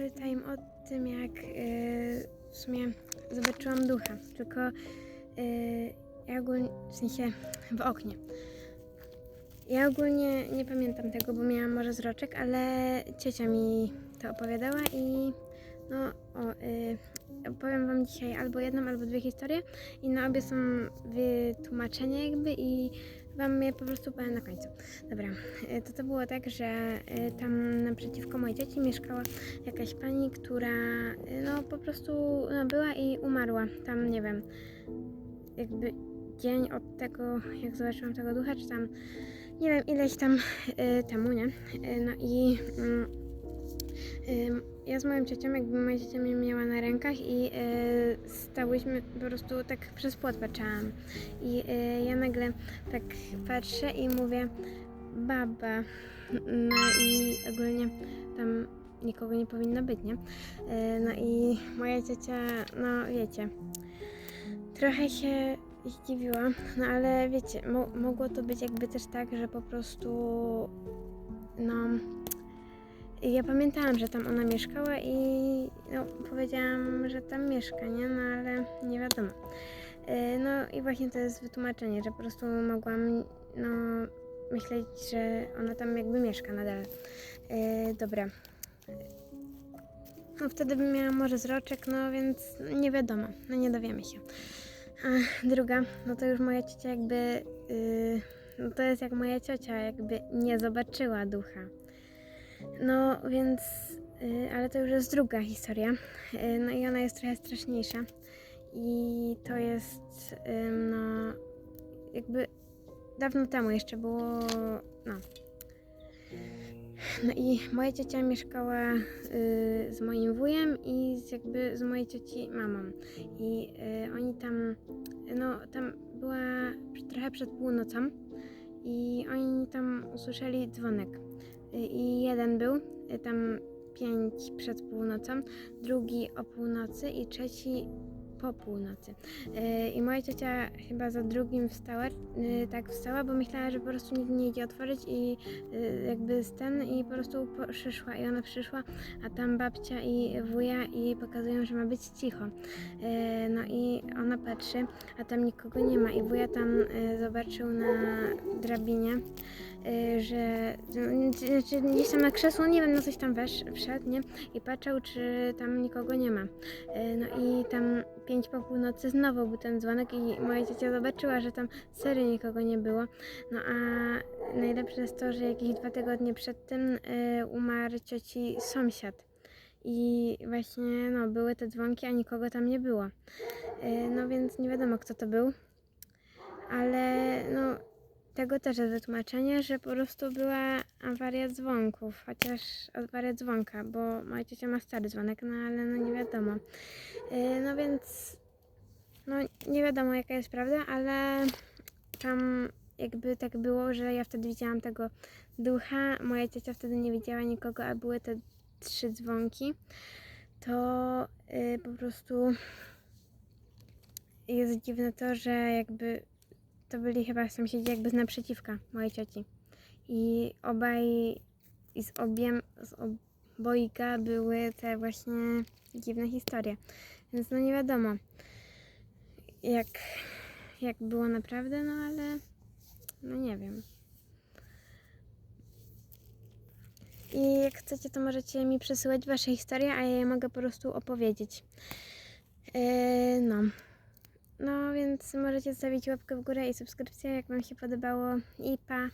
story time o tym, jak y, w sumie zobaczyłam ducha. Tylko y, ja ogólnie, w sensie w oknie. Ja ogólnie nie pamiętam tego, bo miałam może zroczek, ale ciocia mi to opowiadała i no o, y, opowiem wam dzisiaj albo jedną, albo dwie historie i na obie są wytłumaczenia jakby i wam je po prostu powiem na końcu. Dobra, y, to to było tak, że y, tam naprzeciwko mojej cioci mieszkała jakaś pani, która y, no po prostu no, była i umarła. Tam nie wiem, jakby dzień od tego, jak zobaczyłam tego ducha, czy tam nie wiem, ileś tam y, temu, nie? Y, no i mm, ym, ja z moją ciocią, jakby moja ciocia mnie miała na rękach i y, stałyśmy po prostu tak przez płot patrzałam. I y, ja nagle tak patrzę i mówię baba. No i ogólnie tam nikogo nie powinno być, nie? Y, no i moja ciocia, no wiecie, trochę się zdziwiła, no ale wiecie, mo- mogło to być jakby też tak, że po prostu no ja pamiętałam, że tam ona mieszkała i no, powiedziałam, że tam mieszka, nie? No ale nie wiadomo. Yy, No i właśnie to jest wytłumaczenie, że po prostu mogłam no, myśleć, że ona tam jakby mieszka nadal. Yy, dobra. No wtedy bym miała może zroczek, no więc nie wiadomo, no nie dowiemy się. A druga, no to już moja ciocia jakby, yy, no to jest jak moja ciocia jakby nie zobaczyła ducha. No więc, yy, ale to już jest druga historia. Yy, no i ona jest trochę straszniejsza. I to jest, no, jakby dawno temu jeszcze było, no. No i moja ciocia mieszkała y, z moim wujem i z, jakby z mojej cioci mamą. I y, oni tam, no tam była trochę przed północą i oni tam usłyszeli dzwonek. I jeden był tam pięć przed północą, drugi o północy i trzeci po północy. Y, I moja ciocia chyba za drugim wstała, y, tak wstała, bo myślała, że po prostu nikt nie idzie otworzyć i y, jakby z ten i po prostu przyszła i ona przyszła, a tam babcia i wuja i pokazują, że ma być cicho. E, No i ona patrzy, a tam nikogo nie ma i wuja tam e, zobaczył na drabinie, e, że znaczy gdzieś tam na krzesło, nie wiem, no coś tam wesz, wszedł, nie? I patrzał, czy tam nikogo nie ma. E, No i tam pięć po północy znowu był ten dzwonek i moja ciocia zobaczyła, że tam serio nikogo nie było. No a najlepsze jest to, że jakieś dwa tygodnie przed tym e, umarł cioci sąsiad. I właśnie no, były te dzwonki, a nikogo tam nie było. E, no więc nie wiadomo kto to był. Ale no tego też jest wytłumaczenie, że po prostu była awaria dzwonków, chociaż awaria dzwonka, bo moja ciocia ma stary dzwonek, no ale no nie wiadomo. E, no więc no nie wiadomo jaka jest prawda, ale tam jakby tak było, że ja wtedy widziałam tego ducha, moja ciocia wtedy nie widziała nikogo, a były te trzy dzwonki, to y, po prostu jest dziwne to, że jakby to byli chyba sąsiedzi jakby z naprzeciwka mojej cioci. I obaj, i z obiem, z obojga były te właśnie dziwne historie. Więc no nie wiadomo, jak, jak było naprawdę, no ale no nie wiem. I jak chcecie, to możecie mi przesyłać wasze historie, a ja je mogę po prostu opowiedzieć. Yy, no. No, więc możecie zostawić łapkę w górę i subskrypcję, jak wam się podobało. I pa!